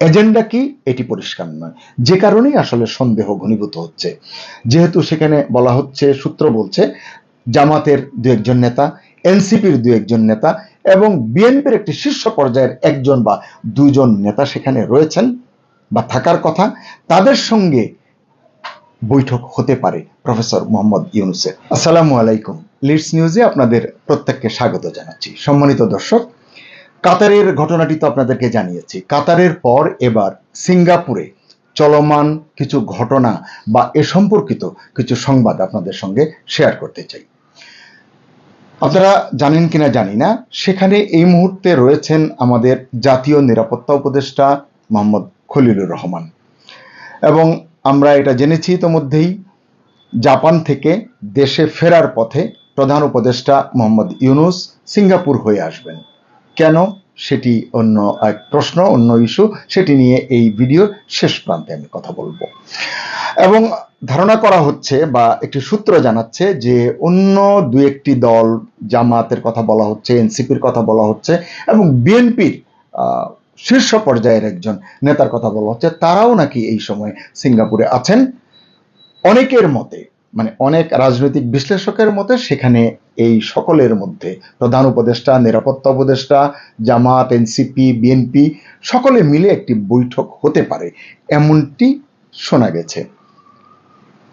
Agenda কি? এটি পরিষ্কার নয়। যে কারণেই আসলে সন্দেহ ঘনীভূত হচ্ছে। যেহেতু সেখানে বলা হচ্ছে, সূত্র বলছে, জামাতের দু একজন নেতা, এনসিপির দু একজন নেতা এবং বিএনপির একটি শীর্ষ পর্যায়ের একজন বা দুজন নেতা সেখানে রয়েছেন বা থাকার কথা, তাদের সঙ্গে বৈঠক হতে পারে প্রফেসর মোহাম্মদ ইউনুসের। আসসালামু আলাইকুম। লিডস নিউজে আপনাদের প্রত্যেককে স্বাগত জানাচ্ছি। সম্মানিত দর্শক কাতারের ঘটনাটি তো আপনাদেরকে জানিয়েছি। কাতারের পর এবার সিঙ্গাপুরে চলমান কিছু ঘটনা বা এ সম্পর্কিত কিছু সংবাদ আপনাদের সঙ্গে শেয়ার করতে চাই। আপনারা জানেন কিনা জানি না, সেখানে এই মুহূর্তে রয়েছেন আমাদের জাতীয় নিরাপত্তা উপদেষ্টা মোহাম্মদ খলিলুর রহমান। এবং আমরা এটা জেনেছি ইতোমধ্যেই, জাপান থেকে দেশে ফেরার পথে প্রধান উপদেষ্টা মোহাম্মদ ইউনুস সিঙ্গাপুর হয়ে আসবেন। কেন সেটি অন্য এক প্রশ্ন, অন্য ইস্যু সেটি নিয়ে এই ভিডিওর শেষ প্রান্তে আমি কথা বলব। এবং ধারণা করা হচ্ছে বা একটি সূত্র জানাচ্ছে যে অন্য দু একটি দল জামাতের কথা বলা হচ্ছে, এনসিপির কথা বলা হচ্ছে এবং বিএনপির শীর্ষ পর্যায়ের একজন নেতার কথা বলা হচ্ছে, তারাও নাকি এই সময় সিঙ্গাপুরে আছেন। অনেকের মতে মানে অনেক রাজনৈতিক বিশ্লেষকের মতে সেখানে এই সকলের মধ্যে প্রধান উপদেষ্টা, নিরাপত্তা উপদেষ্টা, জামাত, এনসিপি, বিএনপি সকলে মিলে একটি বৈঠক হতে পারে। এমনটি শোনা গেছে।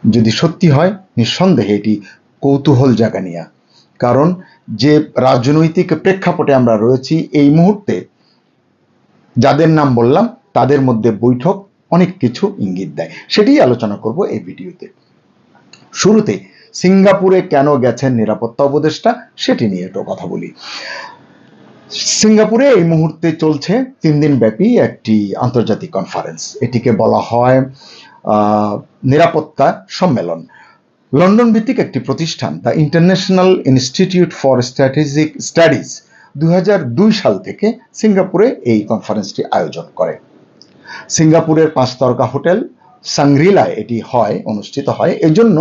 যদি সত্যি হয়, নিঃসন্দেহে এটি কৌতূহল জাগানিয়া। কারণ যে রাজনৈতিক প্রেক্ষাপটে আমরা রয়েছি, এই মুহূর্তে যাদের নাম বললাম, তাদের মধ্যে বৈঠক অনেক কিছু ইঙ্গিত দেয়। সেটাই আলোচনা করব এই ভিডিওতে। শুরুতে সিঙ্গাপুরে কেন গেছেন নিরাপত্তা উপদেষ্টা সেটি নিয়ে একটু কথা বলি। সিঙ্গাপুরে এই মুহূর্তে চলছে তিন দিন ব্যাপী একটি আন্তর্জাতিক কনফারেন্স এটিকে বলা হয় নিরাপত্তা সম্মেলন। লন্ডন ভিত্তিক একটি প্রতিষ্ঠান, the international institute for strategic studies, দুই হাজার দুই সাল থেকে সিঙ্গাপুরে এই কনফারেন্সটি আয়োজন করে। সিঙ্গাপুরের পাঁচ তারকা হোটেল সাংগ্রিলায় এটি হয়, অনুষ্ঠিত হয়। এজন্য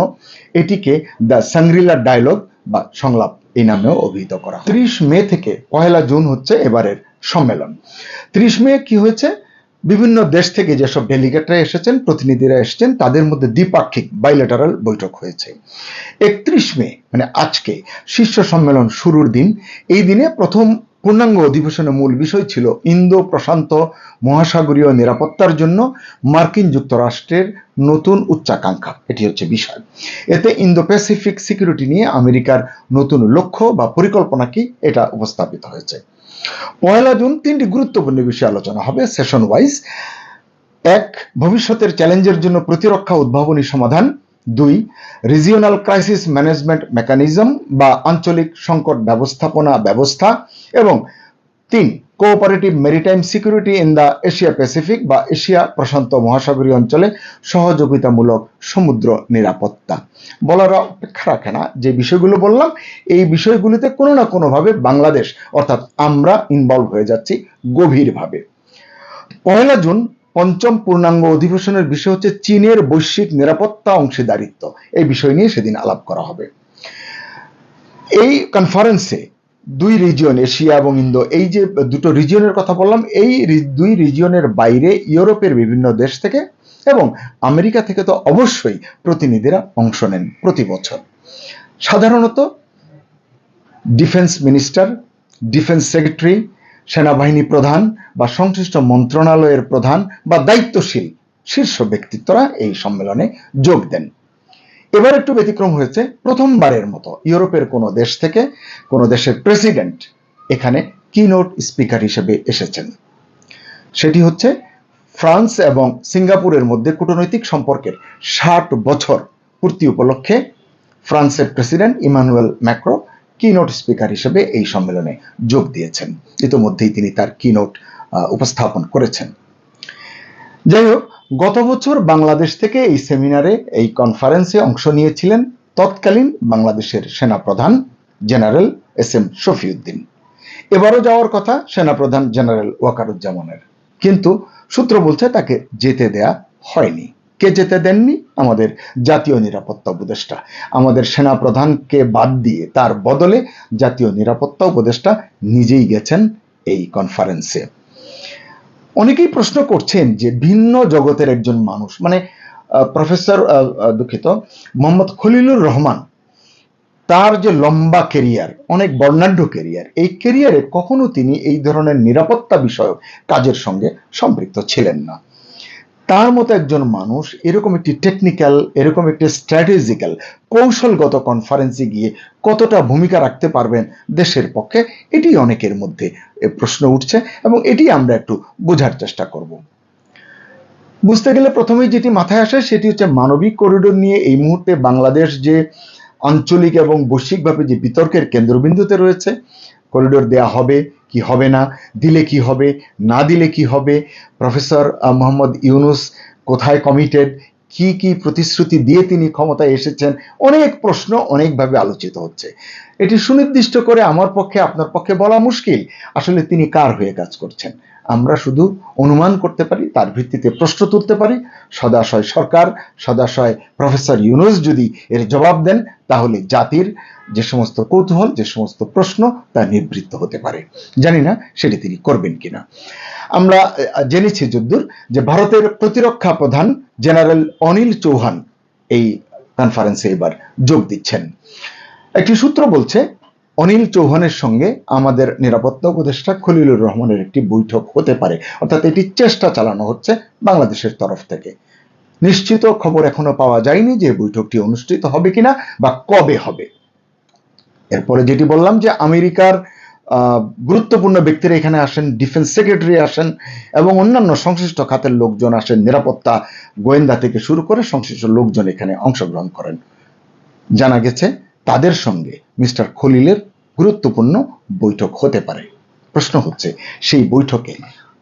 এটিকে দ্য সাংগ্রিলা ডায়লগ বা সংলাপ এই নামেও অভিহিত করা ত্রিশ মে থেকে পহেলা জুন হচ্ছে এবারের সম্মেলন। ত্রিশ মে কি হয়েছে? বিভিন্ন দেশ থেকে যেসব ডেলিগেটরা এসেছেন, প্রতিনিধিরা এসেছেন, তাদের মধ্যে দ্বিপাক্ষিক বাইলেটারাল বৈঠক হয়েছে। একত্রিশ মে মানে আজকে, শীর্ষ সম্মেলন শুরুর দিন। এই দিনে প্রথম পূর্ণাঙ্গ অধিবেশনের মূল বিষয় ছিল ইন্দো প্রশান্ত মহাসাগরীয় নিরাপত্তার জন্য মার্কিন যুক্তরাষ্ট্রের নতুন উচ্চাকাঙ্ক্ষা। এটি হচ্ছে বিষয়। এতে ইন্দো প্যাসিফিক সিকিউরিটি নিয়ে আমেরিকার নতুন লক্ষ্য বা পরিকল্পনা কি এটা উপস্থাপিত হয়েছে। পয়লা জুন তিনটি গুরুত্বপূর্ণ বিষয়ে আলোচনা হবে। সেশন ওয়াইজ, এক, ভবিষ্যতের চ্যালেঞ্জের জন্য প্রতিরক্ষা উদ্ভাবনী সমাধান। দুই রিজিওনাল ক্রাইসিস ম্যানেজমেন্ট মেকানিজম বা আঞ্চলিক সংকট ব্যবস্থাপনা ব্যবস্থা এবং তিন cooperative maritime security in the Asia Pacific বা এশিয়া প্রশান্ত মহাসাগরীয় অঞ্চলে সহযোগিতামূলক সমুদ্র নিরাপত্তা। বলার অপেক্ষা রাখে না, যে বিষয়গুলো বললাম, এই বিষয়গুলিতে কোনো না কোনোভাবে বাংলাদেশ, অর্থাৎ আমরা ইনভলভ হয়ে যাচ্ছি গভীরভাবে। পয়লা জুন পঞ্চম পূর্ণাঙ্গ অধিবেশনের বিষয় হচ্ছে চীনের বৈশ্বিক নিরাপত্তা অংশীদারিত্ব। এই বিষয় নিয়ে সেদিন আলাপ করা হবে। এই কনফারেন্সে দুই রিজিয়ন এশিয়া এবং ইন্দো, এই যে দুটো রিজিয়নের কথা বললাম, এই দুই রিজিয়নের বাইরে ইউরোপের বিভিন্ন দেশ থেকে এবং আমেরিকা থেকে তো অবশ্যই প্রতিনিধিরা অংশ নেন প্রতি বছর। সাধারণত ডিফেন্স মিনিস্টার ডিফেন্স সেক্রেটারি সেনাবাহিনী প্রধান বা সংশ্লিষ্ট মন্ত্রণালয়ের প্রধান বা দায়িত্বশীল শীর্ষ ব্যক্তিত্বরা এই সম্মেলনে যোগ দেন। এবার একটু ব্যতিক্রম হয়েছে প্রথমবারের মতো ইউরোপের কোনো দেশ থেকে কোনো দেশের প্রেসিডেন্ট এখানে কিনোট স্পিকার হিসেবে এসেছেন। সেটি হচ্ছে ফ্রান্স এবং সিঙ্গাপুরের মধ্যে কূটনৈতিক সম্পর্কের ষাট বছর পূর্তি উপলক্ষে ফ্রান্সের president Emmanuel Macron keynote speaker হিসেবে এই সম্মেলনে যোগ দিয়েছেন। ইতিমধ্যেই তিনি তার কিনোট উপস্থাপন করেছেন। যাই হোক, গত বছর বাংলাদেশ থেকে এই সেমিনারে, এই কনফারেন্সে অংশ নিয়েছিলেন তৎকালীন বাংলাদেশের সেনাপ্রধান জেনারেল এস এম শফিউদ্দিন। এবারও যাওয়ার কথা সেনাপ্রধান জেনারেল ওয়াকারুজ্জামানের। কিন্তু সূত্র বলছে তাকে যেতে দেয়া হয়নি। কে যেতে দেননি? আমাদের জাতীয় নিরাপত্তা উপদেষ্টা। আমাদের সেনা প্রধানকে বাদ দিয়ে তার বদলে জাতীয় নিরাপত্তা উপদেষ্টা নিজেই গেছেন এই কনফারেন্সে অনেকেই প্রশ্ন করছেন যে ভিন্ন জগতের একজন মানুষ মানে প্রফেসর দুঃখিত, মোহাম্মদ খলিলুর রহমান, তার যে লম্বা কেরিয়ার অনেক বর্ণাঢ্য কেরিয়ার এই কেরিয়ারে কখনো তিনি এই ধরনের নিরাপত্তা বিষয়ক কাজের সঙ্গে সম্পৃক্ত ছিলেন না। তার মতো একজন মানুষ এরকম একটি টেকনিক্যাল এরকম একটি স্ট্র্যাটেজিক্যাল কৌশলগত কনফারেন্সে গিয়ে কতটা ভূমিকা রাখতে পারবেন দেশের পক্ষে, এটি অনেকের মধ্যে প্রশ্ন উঠছে এবং এটি আমরা একটু বোঝার চেষ্টা করব। বুঝতে গেলে প্রথমেই যেটি মাথায় আসে সেটি হচ্ছে মানবিক করিডোর নিয়ে এই মুহূর্তে বাংলাদেশ যে আঞ্চলিক এবং বৈশ্বিকভাবে যে বিতর্কের কেন্দ্রবিন্দুতে রয়েছে করিডোর দেয়া হবে, কি হবে না, দিলে কি হবে, না দিলে কি হবে প্রফেসর মোহাম্মদ ইউনুস কোথায় কমিটেড কি কি প্রতিশ্রুতি দিয়ে তিনি ক্ষমতায় এসেছেন, অনেক প্রশ্ন অনেকভাবে আলোচিত হচ্ছে। এটি সুনির্দিষ্ট করে আমার পক্ষে, আপনার পক্ষে বলা মুশকিল। আসলে তিনি কার হয়ে কাজ করছেন? আমরা শুধু অনুমান করতে পারি, তার ভিত্তিতে প্রশ্ন তুলতে পারি। সদাশয় সরকার, সদাশয় প্রফেসর ইউনুস যদি এর জবাব দেন, তাহলে জাতির যে সমস্ত কৌতূহল, যে সমস্ত প্রশ্ন, তা নিবৃত্ত হতে পারে। জানি না সেটি তিনি করবেন কিনা। আমরা জেনেছি যদ্দূর যে ভারতের প্রতিরক্ষা প্রধান জেনারেল অনিল চৌহান এই কনফারেন্সে এবার যোগ দিচ্ছেন। একটি সূত্র বলছে, অনিল চৌহানের সঙ্গে আমাদের নিরাপত্তা উপদেষ্টা খলিলুর রহমানের একটি বৈঠক হতে পারে। অর্থাৎ এটি চেষ্টা চালানো হচ্ছে বাংলাদেশের তরফ থেকে। নিশ্চিত খবর এখনও পাওয়া যায়নি যে বৈঠকটি অনুষ্ঠিত হবে কিনা বা কবে হবে। এরপরে যেটি বললাম যে আমেরিকার গুরুত্বপূর্ণ ব্যক্তিরা এখানে আসেন, ডিফেন্স সেক্রেটারি আসেন এবং অন্যান্য সংশ্লিষ্ট খাতের লোকজন আসেন, নিরাপত্তা গোয়েন্দা থেকে শুরু করে সংশ্লিষ্ট লোকজন এখানে অংশগ্রহণ করেন। জানা গেছে তাদের সঙ্গে মিস্টার খলিলের গুরুত্বপূর্ণ বৈঠক হতে পারে। প্রশ্ন হচ্ছে, সেই বৈঠকে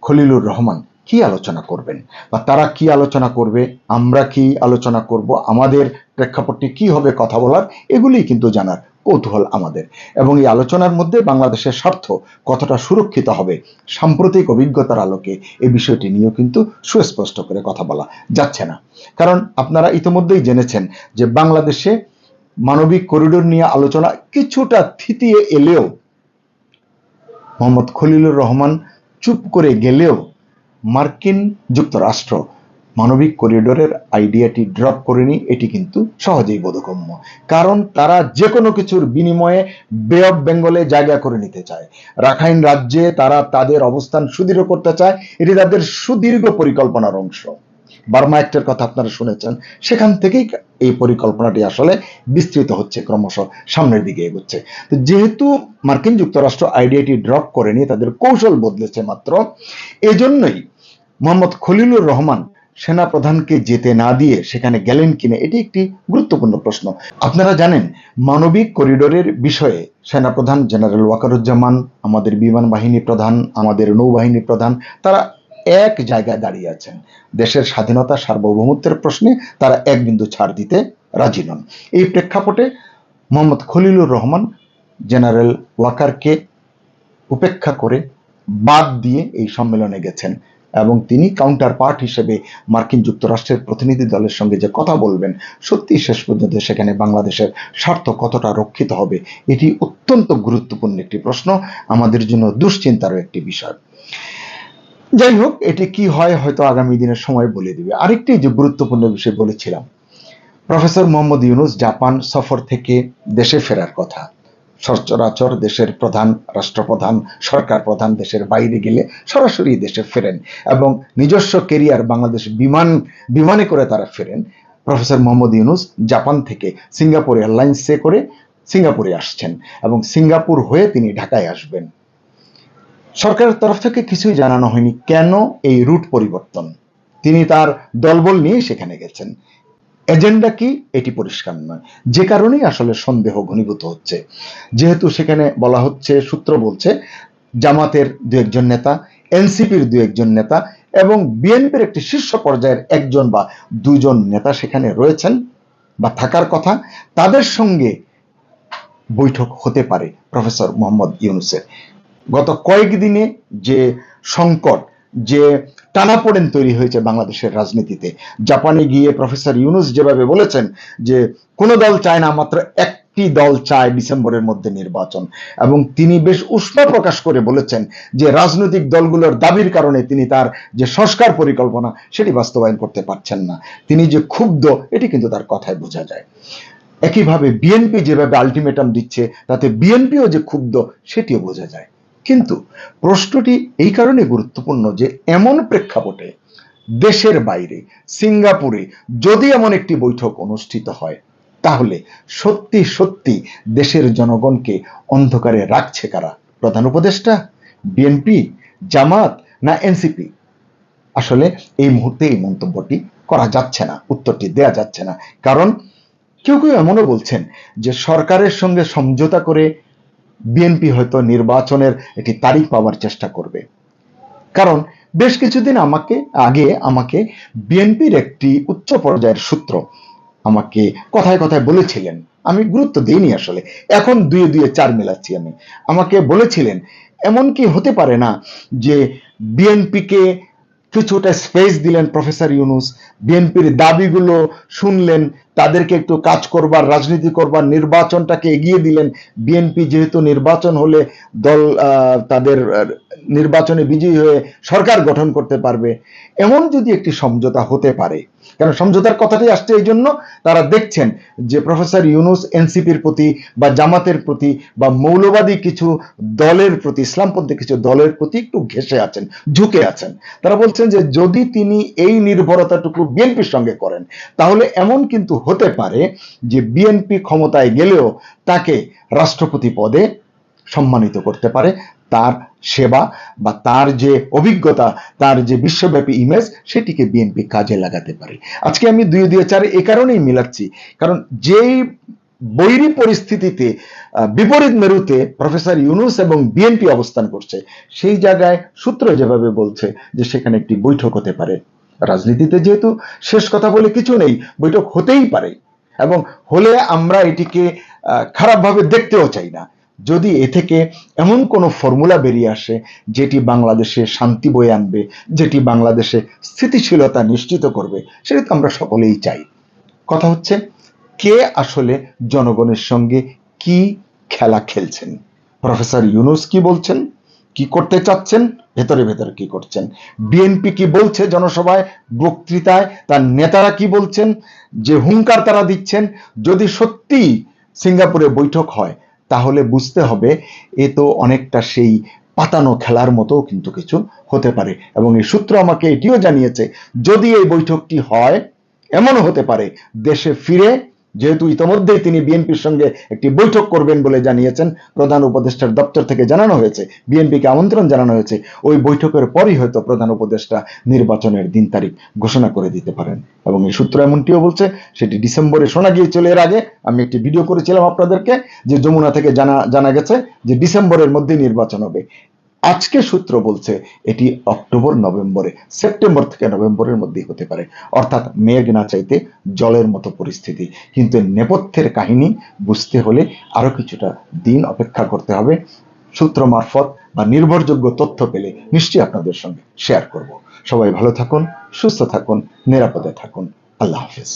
খলিলুর রহমান কি আলোচনা করবেন? বা তারা কি আলোচনা করবে? আমরা কি আলোচনা করব? আমাদের প্রেক্ষাপটটি কি হবে কথা বলার? এগুলি কিন্তু জানার কৌতূহল আমাদের। এবং এই আলোচনার মধ্যে বাংলাদেশের স্বার্থ কতটা সুরক্ষিত হবে, সাম্প্রতিক অভিজ্ঞতার আলোকে এই বিষয়টি নিয়েও কিন্তু সুস্পষ্ট করে কথা বলা যাচ্ছে না। কারণ আপনারা ইতিমধ্যেই জেনেছেন যে বাংলাদেশে মানবিক করিডোর নিয়ে আলোচনা কিছুটা থিতিয়ে এলেও, মোহাম্মদ খলিলুর রহমান চুপ করে গেলেও মার্কিন যুক্তরাষ্ট্র মানবিক করিডোরের আইডিয়াটি ড্রপ করেনি, এটি কিন্তু সহজেই বোধগম্য। কারণ তারা যে কোনো কিছুর বিনিময়ে বে অফ বেঙ্গলে জায়গা করে নিতে চায়। রাখাইন রাজ্যে তারা তাদের অবস্থান সুদৃঢ় করতে চায়, এটি তাদের সুদীর্ঘ পরিকল্পনার অংশ। বার্মা অ্যাক্টের কথা আপনারা শুনেছেন, সেখান থেকেই এই পরিকল্পনাটি আসলে বিস্তৃত হচ্ছে ক্রমশ, সামনের দিকে এগোচ্ছে। তো যেহেতু মার্কিন যুক্তরাষ্ট্র আইডিয়াটি ড্রপ করেনি, তাদের কৌশল বদলেছে মাত্র, এজন্যই মোহাম্মদ খলিলুর রহমান সেনা প্রধানকে যেতে না দিয়ে সেখানে গেলেন কিনা, এটি একটি গুরুত্বপূর্ণ প্রশ্ন। আপনারা জানেন, মানবিক করিডোরের বিষয়ে সেনাপ্রধান জেনারেল ওয়াকারুজ্জামান, আমাদের বিমান বাহিনী প্রধান, আমাদের নৌবাহিনী প্রধান, তারা এক জায়গায় দাঁড়িয়ে আছেন। দেশের স্বাধীনতা সার্বভৌমত্বের প্রশ্নে তারা এক বিন্দু ছাড় দিতে রাজি নন। এই প্রেক্ষাপটে মোহাম্মদ খলিলুর রহমান, জেনারেল ওয়াকারকে উপেক্ষা করে বাদ দিয়ে এই সম্মেলনে গেছেন এবং তিনি কাউন্টার পার্ট হিসেবে মার্কিন যুক্তরাষ্ট্রের প্রতিনিধি দলের সঙ্গে যে কথা বলবেন সত্যি শেষ পর্যন্ত সেখানে বাংলাদেশের স্বার্থ কতটা রক্ষিত হবে, এটি অত্যন্ত গুরুত্বপূর্ণ একটি প্রশ্ন। আমাদের জন্য দুশ্চিন্তারও একটি বিষয়। যাই হোক এটি কি হয় হয়তো আগামী দিনের সময় বলে দিবে। আরেকটি যে গুরুত্বপূর্ণ বিষয় বলেছিলাম, প্রফেসর মোহাম্মদ ইউনুস জাপান সফর থেকে দেশে ফেরার কথা। সচরাচর দেশের প্রধান রাষ্ট্রপ্রধান, সরকার প্রধান দেশের বাইরে গেলে সরাসরি দেশে ফেরেন এবং নিজস্ব কেরিয়ার বাংলাদেশ বিমান, বিমানে করে তারা ফেরেন। প্রফেসর মোহাম্মদ ইউনুস জাপান থেকে সিঙ্গাপুর এয়ারলাইন্সে করে সিঙ্গাপুরে আসছেন এবং সিঙ্গাপুর হয়ে তিনি ঢাকায় আসবেন। সরকারের তরফ থেকে কিছুই জানানো হয়নি কেন এই রুট পরিবর্তন? তিনি তার দলবল নিয়ে সেখানে গেছেন। এজেন্ডা কি? এটি পরিষ্কার নয়। যে কারণেই আসলে সন্দেহ ঘনীভূত হচ্ছে। যেহেতু সেখানে বলা হচ্ছে, সূত্র বলছে, জামাতের দু একজন নেতা, এনসিপির দু একজন নেতা এবং বিএনপির একটি শীর্ষ পর্যায়ের একজন বা দুজন নেতা সেখানে রয়েছেন বা থাকার কথা, তাদের সঙ্গে বৈঠক হতে পারে প্রফেসর মোহাম্মদ ইউনুসের। গত কয়েকদিনে যে সংকট, যে টানাপোড়েন তৈরি হয়েছে বাংলাদেশের রাজনীতিতে, জাপানে গিয়ে প্রফেসর ইউনুস যেভাবে বলেছেন যে কোন দল চায় না, মাত্র এক একটি দল চায় ডিসেম্বরের মধ্যে নির্বাচন। এবং তিনি বেশ উষ্ণ প্রকাশ করে বলেছেন যে রাজনৈতিক দলগুলোর দাবির কারণে তিনি তার যে সংস্কার পরিকল্পনা, সেটি বাস্তবায়ন করতে পারছেন না। তিনি যে ক্ষুব্ধ, এটি কিন্তু তার কথায় বোঝা যায়। একইভাবে বিএনপি যেভাবে আলটিমেটাম দিচ্ছে, তাতে বিএনপিও যে ক্ষুব্ধ, সেটিও বোঝা যায়। কিন্তু প্রশ্নটি এই কারণে গুরুত্বপূর্ণ যে এমন প্রেক্ষাপটে দেশের বাইরে, সিঙ্গাপুরে যদি এমন একটি বৈঠক অনুষ্ঠিত হয়, তাহলে সত্যি সত্যি দেশের জনগণকে অন্ধকারে রাখছে কারা? প্রধান উপদেষ্টা, বিএনপি, জামাত না এনসিপি? আসলে এই মুহূর্তে এই মন্তব্যটি করা যাচ্ছে না, উত্তরটি দেয়া যাচ্ছে না। কারণ কেউ কেউ এমনও বলছেন যে সরকারের সঙ্গে সমঝোতা করে বিএনপি হয়তো নির্বাচনের একটি তারিখ পাওয়ার চেষ্টা করবে। কারণ বেশ কিছুদিন আমাকে, আগে আমাকে বিএনপির একটি উচ্চ পর্যায়ের সূত্র আমাকে কথায় কথায় বলেছিলেন। আমি গুরুত্ব দিইনি আসলে। এখন দুয়ে দুয়ে চার মেলাচ্ছি আমি। আমাকে বলেছিলেন, এমন কি হতে পারে না যে বিএনপিকে কিছুটা স্পেস দিলেন প্রফেসর ইউনুস। বিএনপির দাবিগুলো শুনলেন, তাদেরকে একটু কাজ করবার, রাজনীতি করবার নির্বাচনটাকে এগিয়ে দিলেন। বিএনপি যেহেতু নির্বাচন হলে দল তাদের নির্বাচনে বিজয়ী হয়ে সরকার গঠন করতে পারবে, এমন যদি একটি সমঝোতা হতে পারে। কারণ সমঝোতার কথাটি আসছে এই জন্য তারা দেখছেন যে প্রফেসর ইউনুস এনসিপির প্রতি বা জামাতের প্রতি বা মৌলবাদী কিছু দলের প্রতি, ইসলামপন্থী কিছু দলের প্রতি একটু ঘেসে আছেন, ঝুঁকে আছেন। তারা বলছেন যে যদি তিনি এই নির্ভরতাটুকু বিএনপির সঙ্গে করেন, তাহলে এমন কিন্তু হতে পারে যে বিএনপি ক্ষমতায় গেলেও তাকে রাষ্ট্রপতি পদে সম্মানিত করতে পারে। তার সেবা বা তার যে অভিজ্ঞতা, তার যে বিশ্বব্যাপী ইমেজ সেটিকে বিএনপি কাজে লাগাতে পারে। আজকে আমি দুই দুই চারে এ কারণেই মিলাচ্ছি, কারণ যেই বৈরী পরিস্থিতিতে বিপরীত মেরুতে প্রফেসর ইউনুস এবং বিএনপি অবস্থান করছে, সেই জায়গায় সূত্র যেভাবে বলছে যে সেখানে একটি বৈঠক হতে পারে। রাজনীতিতে যেহেতু শেষ কথা বলে কিছু নেই, বৈঠক হতেই পারে এবং হলে আমরা এটিকে খারাপভাবে দেখতেও চাই না। যদি এ থেকে এমন কোনো ফর্মুলা বেরিয়ে আসে, যেটি বাংলাদেশে শান্তি বয়ে আনবে, যেটি বাংলাদেশে স্থিতিশীলতা নিশ্চিত করবে, সেটা তো আমরা সকলেই চাই। কথা হচ্ছে, কে আসলে জনগণের সঙ্গে কি খেলা খেলছেন? প্রফেসর ইউনুস কি বলছেন? কি করতে চাচ্ছেন? ভেতরে ভেতরে কি করছেন? বিএনপি কি বলছে জনসভায়? বক্তৃতায় তার নেতারা কি বলছেন? যে হুঙ্কার তারা দিচ্ছেন? যদি সত্যি সিঙ্গাপুরে বৈঠক হয় তাহলে বুঝতে হবে এ তো অনেকটা সেই পাতানো খেলার মতো কিন্তু কিছু হতে পারে। এবং এই সূত্র আমাকে এটিও জানিয়েছে, যদি এই বৈঠকটি হয়, এমনও হতে পারে, দেশে ফিরে যেহেতু ইতোমধ্যেই তিনি বিএনপির সঙ্গে একটি বৈঠক করবেন বলে জানিয়েছেন প্রধান উপদেষ্টার দপ্তর থেকে জানানো হয়েছে। বিএনপিকে আমন্ত্রণ জানানো হয়েছে, ওই বৈঠকের পরই হয়তো প্রধান উপদেষ্টা নির্বাচনের দিন তারিখ ঘোষণা করে দিতে পারেন। এবং এই সূত্র এমনটিও বলছে, সেটি ডিসেম্বরে শোনা গিয়েছিল এর আগে। আমি একটি ভিডিও করেছিলাম আপনাদেরকে, যে যমুনা থেকে জানা জানা গেছে যে ডিসেম্বরের মধ্যে নির্বাচন হবে। আজকে সূত্র বলছে এটি অক্টোবর, নভেম্বরে, সেপ্টেম্বর থেকে নভেম্বরের মধ্যেই হতে পারে। অর্থাৎ মেঘ না চাইতে জলের মতো পরিস্থিতি। কিন্তু নেপথ্যের কাহিনী বুঝতে হলে আরও কিছুটা দিন অপেক্ষা করতে হবে। সূত্র মারফত বা নির্ভরযোগ্য তথ্য পেলে নিশ্চয়ই আপনাদের সঙ্গে শেয়ার করব। সবাই ভালো থাকুন, সুস্থ থাকুন, নিরাপদে থাকুন। আল্লাহ হাফিজ।